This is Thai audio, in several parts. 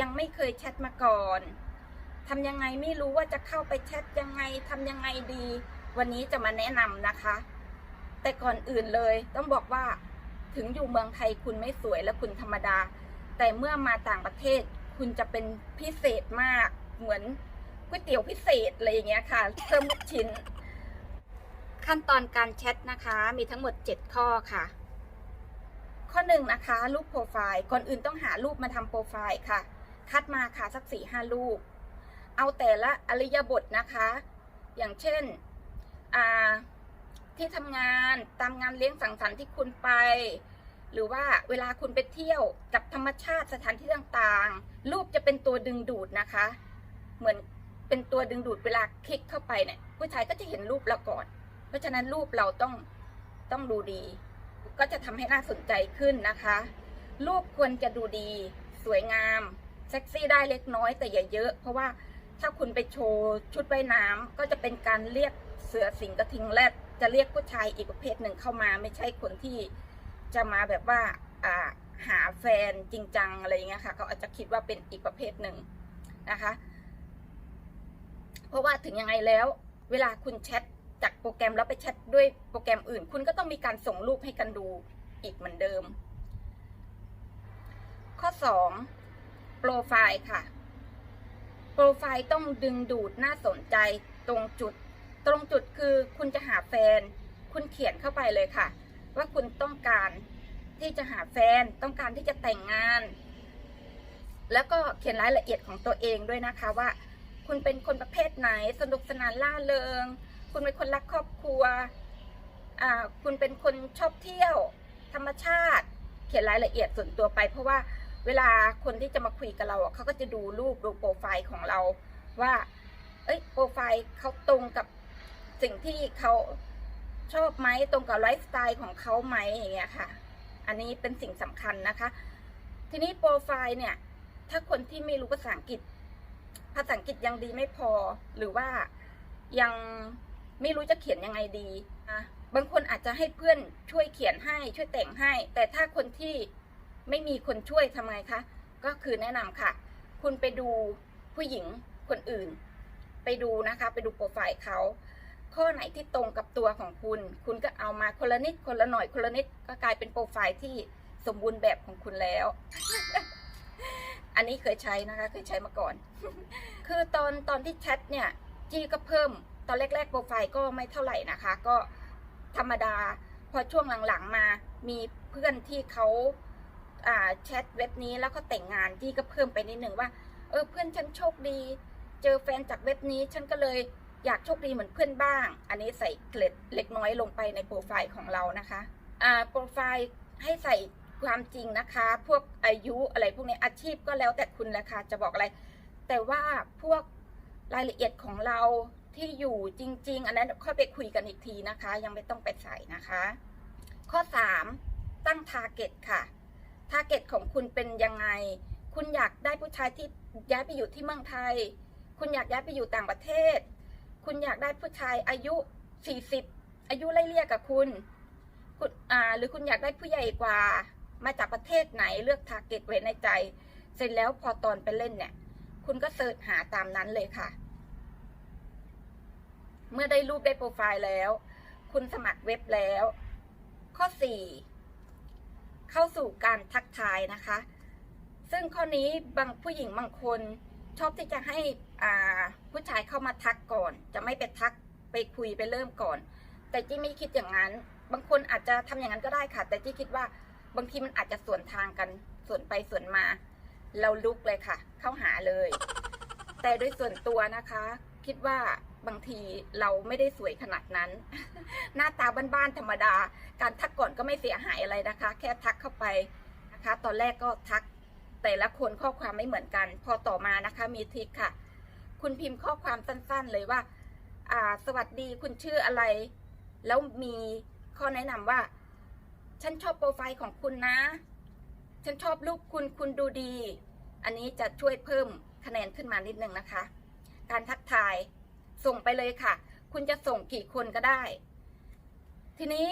ยังไม่เคยแชทมาก่อนทำยังไงไม่รู้ว่าจะเข้าไปแชทยังไงทำยังไงดี วันนี้จะมาแนะนำนะคะ แต่ก่อนอื่นเลยต้องบอกว่าถึงอยู่เมืองไทยคุณไม่สวยและคุณธรรมดา แต่เมื่อมาต่างประเทศคุณจะเป็นพิเศษมากเหมือนก๋วยเตี๋ยวพิเศษอะไรอย่างเงี้ยค่ะเพิ่มลูกชิ้น ขั้นตอนการแชทนะคะ มีทั้งหมด 7 ข้อค่ะ ข้อหนึ่งนะคะ รูปโปรไฟล์ก่อนอื่นต้องหารูปมาทำโปรไฟล์ค่ะ คัดมาค่ะสักสี่ห้ารูปเอาแต่ละอริยบทนะคะ อย่างเช่นที่ทำงานตามงานเลี้ยงสังสรรค์ที่คุณไป หรือว่าเวลาคุณไปเที่ยวกับธรรมชาติสถานที่ต่างๆ รูปจะเป็นตัวดึงดูดนะคะ เหมือนเป็นตัวดึงดูดเวลาคลิกเข้าไปเนี่ยผู้ชายก็จะเห็นรูปเราก่อน เพราะฉะนั้นรูปเราต้องต้องดูดี ก็จะทำให้น่าสนใจขึ้นนะคะ รูปควรจะดูดี สวยงาม เซ็กซี่ได้เล็กน้อยแต่อย่าเยอะ เพราะว่าถ้าคุณไปโชว์ชุดว่ายน้ำก็จะเป็นการเรียกเสือสิงกระทิงแรดจะเรียกผู้ชายอีกประเภทหนึ่งเข้ามาไม่ใช่คนที่จะมาแบบว่าอ่าหาแฟนจริงจังอะไรอย่างเงี้ยค่ะเขาอาจจะคิดว่าเป็นอีกประเภทหนึ่งนะคะ เพราะว่าถึงยังไงแล้ว เวลาคุณแชทจากโปรแกรมแล้วไปแชทด้วยโปรแกรมอื่น คุณก็ต้องมีการส่งรูปให้กันดูอีกเหมือนเดิม ข้อ 2 โปรไฟล์ค่ะ โปรไฟล์ต้องดึงดูดน่าสนใจตรงจุด ตรงจุดคือคุณจะหาแฟน คุณเขียนเข้าไปเลยค่ะ ว่าคุณต้องการที่จะหาแฟน ต้องการที่จะแต่งงาน แล้วก็เขียนรายละเอียดของตัวเองด้วยนะคะว่า คุณเป็นคนประเภทไหน สนุกสนานล่าเริง คุณเป็นคนรักครอบครัวอ่าคุณเป็นคนชอบเที่ยว ธรรมชาติ เขียนรายละเอียดส่วนตัวไปเพราะว่า เวลาคนที่จะมาคุยกับเราเขาก็จะดูรูปดูโปรไฟล์ของเราว่า เอ้ยโปรไฟล์เขาตรงกับสิ่งที่เขาชอบไหมตรงกับไลฟ์สไตล์ของเขาไหมอย่างเงี้ยค่ะ อันนี้เป็นสิ่งสำคัญนะคะ ทีนี้โปรไฟล์เนี่ย ถ้าคนที่ไม่รู้ภาษาอังกฤษ ภาษาอังกฤษยังดีไม่พอ หรือว่ายังไม่รู้จะเขียนยังไงดีนะบางคนอาจจะให้เพื่อนช่วยเขียนให้ช่วยแต่งให้ แต่ถ้าคนที่ ไม่มีคนช่วยทำไงคะ ก็คือแนะนำค่ะ คุณไปดูผู้หญิงคนอื่น ไปดูนะคะ ไปดูโปรไฟล์เขา ข้อไหนที่ตรงกับตัวของคุณ คุณก็เอามาคนละนิดคนละหน่อยคนละนิดก็กลายเป็นโปรไฟล์ที่สมบูรณ์แบบของคุณแล้ว อันนี้เคยใช้นะคะ เคยใช้มาก่อน คือตอนตอนที่แชทเนี่ยจี้ก็เพิ่มตอนแรก ๆ โปรไฟล์ก็ไม่เท่าไหร่นะคะ ก็ธรรมดา พอช่วงหลังๆมามีเพื่อนที่เขาอ่า แชทเว็บนี้แล้วก็แต่งงานจี้ก็เพิ่มไปนิดหนึ่งว่า เออเพื่อนฉันโชคดี เจอแฟนจากเว็บนี้ฉันก็เลยอยากโชคดีเหมือนเพื่อนบ้าง อันนี้ใส่เกล็ดเล็กน้อยลงไปในโปรไฟล์ของเรานะคะอ่าโปรไฟล์ให้ใส่ความจริงนะคะ พวกอายุอะไรพวกนี้อาชีพก็แล้วแต่คุณแหละค่ะจะบอกอะไร แต่ว่าพวกรายละเอียดของเราที่อยู่จริง ๆ อันนั้นค่อยไปคุยกันอีกทีนะคะ ยังไม่ต้องไปใส่นะคะ ข้อ 3 ตั้งทาร์เก็ตค่ะ ทาร์เก็ตของคุณเป็นยังไง คุณอยากได้ผู้ชายที่ย้ายไปอยู่ที่เมืองไทย คุณอยากย้ายไปอยู่ต่างประเทศ คุณอยากได้ผู้ชายอายุ 40 อายุไล่เลี่ยกับคุณ คุณอ่าหรือคุณอยากได้ผู้ใหญ่กว่า มาจากประเทศไหนเลือกทาร์เก็ตไว้ในใจ เสร็จแล้วพอตอนไปเล่นเนี่ย คุณก็เสิร์ชหาตามนั้นเลยค่ะ เมื่อได้รูปได้โปรไฟล์แล้ว คุณสมัครเว็บแล้ว ข้อ 4 เข้าสู่การทักทายนะคะ ซึ่งข้อนี้บางผู้หญิงบางคนชอบที่จะให้ผู้ชายเข้ามาทักก่อน จะไม่ไปทักไปคุยไปเริ่มก่อน แต่จี้ไม่คิดอย่างนั้น บางคนอาจจะทำอย่างนั้นก็ได้ค่ะ แต่จี้คิดว่าบางทีมันอาจจะสวนทางกันสวนไปสวนมา เราลุกเลยค่ะ เข้าหาเลย แต่โดยส่วนตัวนะคะ คิดว่าบางทีเราไม่ได้สวยขนาดนั้น หน้าตาบ้านๆธรรมดา การทักก่อนก็ไม่เสียหายอะไรนะคะ แค่ทักเข้าไปนะคะ ตอนแรกก็ทักแต่ละคนข้อความไม่เหมือนกัน พอต่อมานะคะมีทริคค่ะ คุณพิมพ์ข้อความสั้นๆเลยว่าอ่า สวัสดีคุณชื่ออะไร แล้วมีข้อแนะนำว่า ฉันชอบโปรไฟล์ของคุณนะ ฉันชอบรูปคุณคุณดูดี อันนี้จะช่วยเพิ่ม คะแนนขึ้นมานิดนึงนะคะ การทักทายส่งไปเลยค่ะ คุณจะส่งกี่คนก็ได้ ทีนี้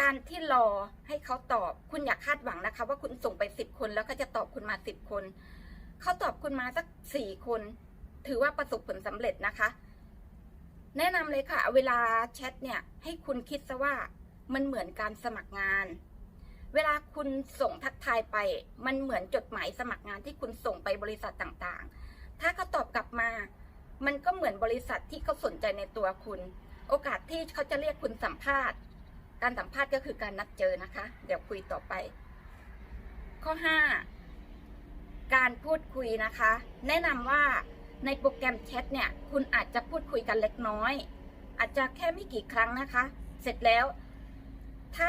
การที่รอให้เขาตอบ คุณอย่าคาดหวังนะคะ ว่าคุณส่งไปสิบคนแล้วเขาจะตอบคุณมาสิบคน เขาตอบคุณมาสักสี่คน ถือว่าประสบผลสำเร็จนะคะ แนะนำเลยค่ะ เวลาแชทเนี่ย ให้คุณคิดซะว่ามันเหมือนการสมัครงาน เวลาคุณส่งทักทายไป มันเหมือนจดหมายสมัครงานที่คุณส่งไปบริษัทต่างๆ ถ้าเขาตอบกลับมา มันก็เหมือนบริษัทที่เขาสนใจในตัวคุณ โอกาสที่เขาจะเรียกคุณสัมภาษณ์ การสัมภาษณ์ก็คือการนัดเจอนะคะ เดี๋ยวคุยต่อไป ข้อ 5 การพูดคุยนะคะ แนะนำว่าในโปรแกรมแชทเนี่ย คุณอาจจะพูดคุยกันเล็กน้อย อาจจะแค่ไม่กี่ครั้งนะคะ เสร็จแล้ว ถ้า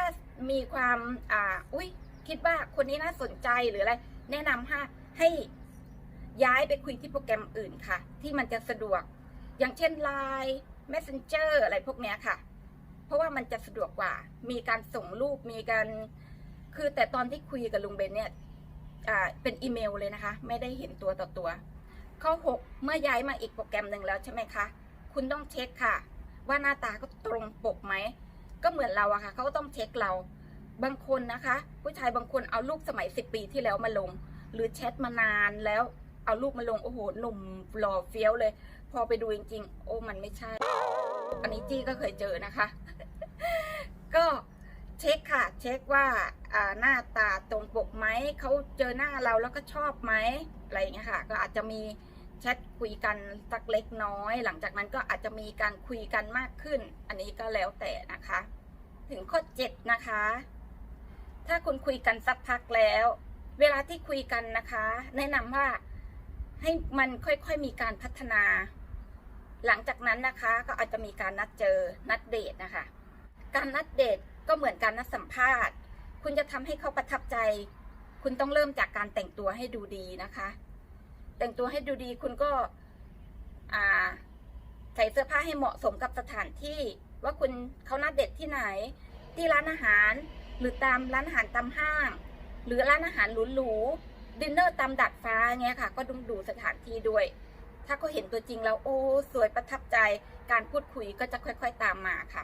มีความอ่า อุ้ยคิดว่าคนนี้น่าสนใจหรืออะไร แนะนำให้ให้ ย้ายไปคุยที่โปรแกรมอื่นค่ะ ที่มันจะสะดวก อย่างเช่น Line Messenger อะไรพวกนี้ค่ะ เพราะว่ามันจะสะดวกกว่า มีการส่งรูปมีการ คือแต่ตอนที่คุยกับลุงเบนเนี่ยเป็นอีเมลเลยนะคะ ไม่ได้เห็นตัวต่อตัวข้อ6เมื่อย้ายมาอีกโปรแกรมหนึ่งแล้วใช่ไหมคะ คุณต้องเช็คค่ะ ว่าหน้าตาเขาตรงปกไหม ก็เหมือนเราอะค่ะเขาก็ต้องเช็คเรา บางคนนะคะ ผู้ชายบางคนเอารูปสมัย 10 ปีที่แล้วมาลง หรือแชทมานานแล้ว เอารูปมาลงโอ้โหหนุ่มหล่อเฟี้ยวเลย พอไปดูจริง ๆ โอ้มันไม่ใช่ อันนี้จี้ก็เคยเจอนะคะ ก็เช็คค่ะ เช็คว่าหน้าตาตรงปกไหมเขาเจอหน้าเราแล้วก็ชอบไหมอะไรอย่างเงี้ยค่ะ ก็อาจจะมีแชทคุยกันสักเล็กน้อย หลังจากนั้นก็อาจจะมีการคุยกันมากขึ้น อันนี้ก็แล้วแต่นะคะ ถึงข้อเจ็ดนะคะ ถ้าคุณคุยกันสักพักแล้ว เวลาที่คุยกันนะคะ แนะนำว่า ให้มันค่อยๆมีการพัฒนา หลังจากนั้นนะคะ ก็อาจจะมีการนัดเจอนัดเดทนะคะ การนัดเดทก็เหมือนการนัดสัมภาษณ์ คุณจะทำให้เขาประทับใจ คุณต้องเริ่มจากการแต่งตัวให้ดูดีนะคะ แต่งตัวให้ดูดีคุณก็ใส่เสื้อผ้าให้เหมาะสมกับสถานที่ ว่าคุณเขานัดเดทที่ไหน ที่ร้านอาหาร หรือตามร้านอาหารตามห้าง หรือร้านอาหารหรูๆ ดินเนอร์ตามดัดฟ้าเงี้ยค่ะ ก็ต้องดูสถานที่ด้วย ถ้าเขาเห็นตัวจริงแล้วโอ้สวยประทับใจ การพูดคุยก็จะค่อย ๆตามมาค่ะ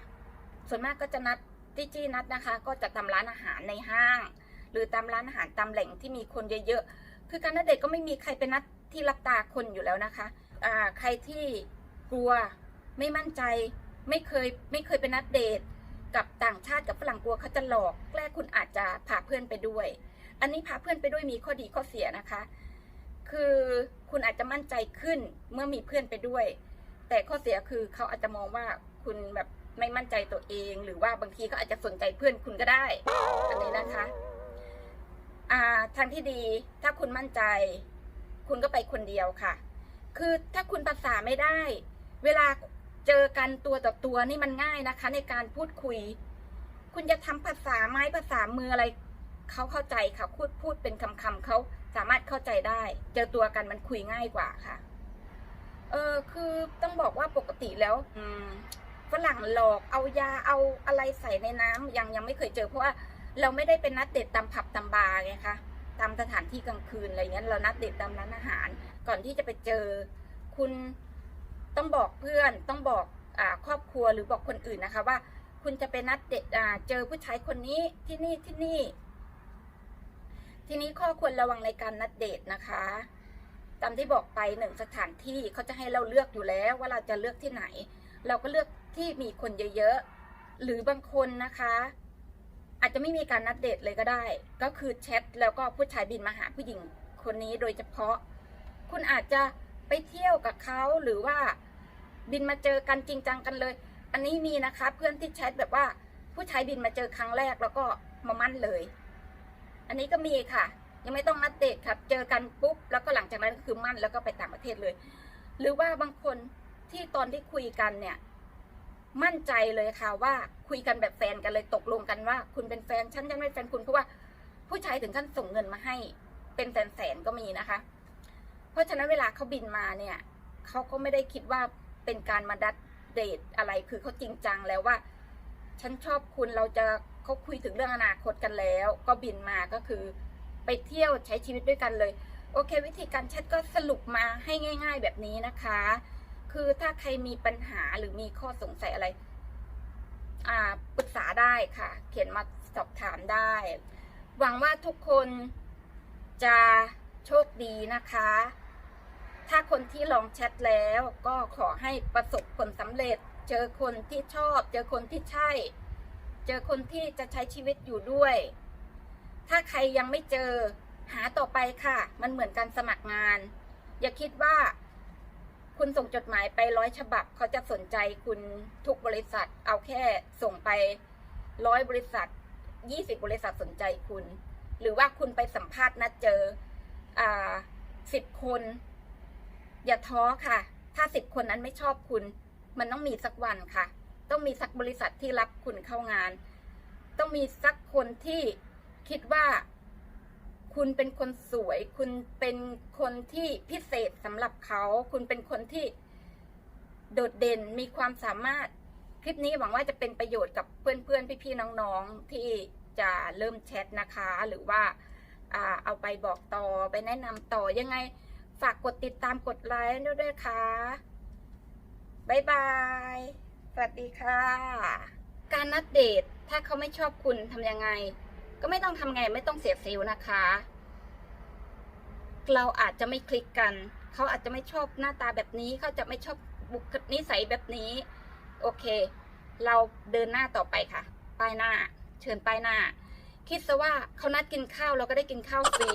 ส่วนมากก็จะนัดที่จี้นัดนะคะ ก็จะตามร้านอาหารในห้าง หรือตามร้านอาหารตามแหล่งที่มีคนเยอะๆคือการนัดเดทก็ไม่มีใครไปนัดที่รับตาคนอยู่แล้วนะคะอ่าใครที่กลัวไม่มั่นใจไม่เคยไม่เคยไปนัดเดทกับต่างชาติกับฝรั่งกลัวเขาจะหลอกแรกคุณอาจจะพาเพื่อนไปด้วย อันนี้พาเพื่อนไปด้วยมีข้อดีข้อเสียนะคะ คือคุณอาจจะมั่นใจขึ้นเมื่อมีเพื่อนไปด้วย แต่ข้อเสียคือเขาอาจจะมองว่าคุณแบบไม่มั่นใจตัวเอง หรือว่าบางทีเขาอาจจะสนใจเพื่อนคุณก็ได้ อันนี้นะคะอ่าทางที่ดีถ้าคุณมั่นใจ คุณก็ไปคนเดียวค่ะ คือถ้าคุณภาษาไม่ได้ เวลาเจอกันตัวต่อตัวนี่มันง่ายนะคะ ในการพูดคุย คุณจะทำภาษาไม้ภาษามืออะไร เขาเข้าใจค่ะพูดพูดเป็นคำคำเขาสามารถเข้าใจได้ เจอตัวกันมันคุยง่ายกว่าค่ะ เออคือต้องบอกว่าปกติแล้ว อืมฝรั่งหลอกเอายาเอาอะไรใส่ในน้ำยังยังไม่เคยเจอเพราะว่าเราไม่ได้เป็นนัดเดทตามผับตามบาร์ไงคะตามสถานที่กลางคืนอะไรเงี้ยเรานัดเดทตามร้านอาหาร ก่อนที่จะไปเจอ คุณต้องบอกเพื่อนต้องบอกอ่าครอบครัวหรือบอกคนอื่นนะคะว่า คุณจะไปนัดเดทอ่าเจอผู้ชายคนนี้ที่นี่ที่นี่ ทีนี้ข้อควรระวังในการนัดเดทนะคะ ตามที่บอกไปหนึ่งสถานที่เขาจะให้เราเลือกอยู่แล้วว่าเราจะเลือกที่ไหน เราก็เลือกที่มีคนเยอะๆ หรือบางคนนะคะ อาจจะไม่มีการนัดเดทเลยก็ได้ ก็คือแชทแล้วก็ผู้ชายบินมาหาผู้หญิงคนนี้โดยเฉพาะ คุณอาจจะไปเที่ยวกับเขาหรือว่าบินมาเจอกันจริงจังกันเลย อันนี้มีนะคะเพื่อนที่แชทแบบว่าผู้ชายบินมาเจอครั้งแรกแล้วก็มามั่นเลย อันนี้ก็มีค่ะ ยังไม่ต้องนัดเดทครับเจอกันปุ๊บแล้วก็หลังจากนั้นก็คือมั่นแล้วก็ไปต่างประเทศเลย หรือว่าบางคนที่ตอนที่คุยกันเนี่ย มั่นใจเลยค่ะว่าคุยกันแบบแฟนกันเลยตกลงกันว่า คุณเป็นแฟนฉันฉันเป็นแฟนคุณเพราะว่าผู้ชายถึงขั้นส่งเงินมาให้ เป็นแสนแสนก็มีนะคะ เพราะฉะนั้นเวลาเขาบินมาเนี่ยเขาก็ไม่ได้คิดว่าเป็นการมาดัดเดทอะไรคือเขาจริงจังแล้วว่า ฉันชอบคุณเราจะ เขาคุยถึงเรื่องอนาคตกันแล้ว ก็บินมาก็คือไปเที่ยวใช้ชีวิตด้วยกันเลย โอเค วิธีการแชทก็สรุปมาให้ง่าย ๆ แบบนี้นะคะ คือถ้าใครมีปัญหาหรือมีข้อสงสัยอะไรอ่าปรึกษาได้ค่ะ เขียนมาสอบถามได้ หวังว่าทุกคนจะโชคดีนะคะ ถ้าคนที่ลองแชทแล้วก็ขอให้ประสบผลสำเร็จ เจอคนที่ชอบ เจอคนที่ใช่ เจอคนที่จะใช้ชีวิตอยู่ด้วย ถ้าใครยังไม่เจอหาต่อไปค่ะ มันเหมือนการสมัครงาน อย่าคิดว่า คุณส่งจดหมายไปร้อยฉบับ เขาจะสนใจคุณทุกบริษัท เอาแค่ส่งไปร้อยบริษัทยี่สิบบริษัทสนใจคุณ หรือว่าคุณไปสัมภาษณ์นัดเจอสิบคน อย่าท้อค่ะ ถ้าสิบคนนั้นไม่ชอบคุณ มันต้องมีสักวันค่ะ ต้องมีสักบริษัทที่รับคุณเข้างาน ต้องมีสักคนที่คิดว่า คุณเป็นคนสวย คุณเป็นคนที่พิเศษสำหรับเขา คุณเป็นคนที่โดดเด่นมีความสามารถคลิปนี้หวังว่าจะเป็นประโยชน์กับเพื่อนๆ พี่ๆ น้องๆ ที่จะเริ่มแชทนะคะ หรือว่าเอาไปบอกต่อไปแนะนำต่อยังไง ฝากกดติดตามกดไลค์ด้วยด้วยค่ะ บ๊ายบาย สวัสดีค่ะ การนัดเดทถ้าเขาไม่ชอบคุณทำยังไง ก็ไม่ต้องทำไงไม่ต้องเสียซิลนะคะ เราอาจจะไม่คลิกกัน เขาอาจจะไม่ชอบหน้าตาแบบนี้เขาจะไม่ชอบบุคนิสัยแบบนี้ โอเค เราเดินหน้าต่อไปค่ะป้ายหน้า เชิญป้ายหน้า คิดซะว่าเขานัดกินข้าวเราก็ได้กินข้าวฟรี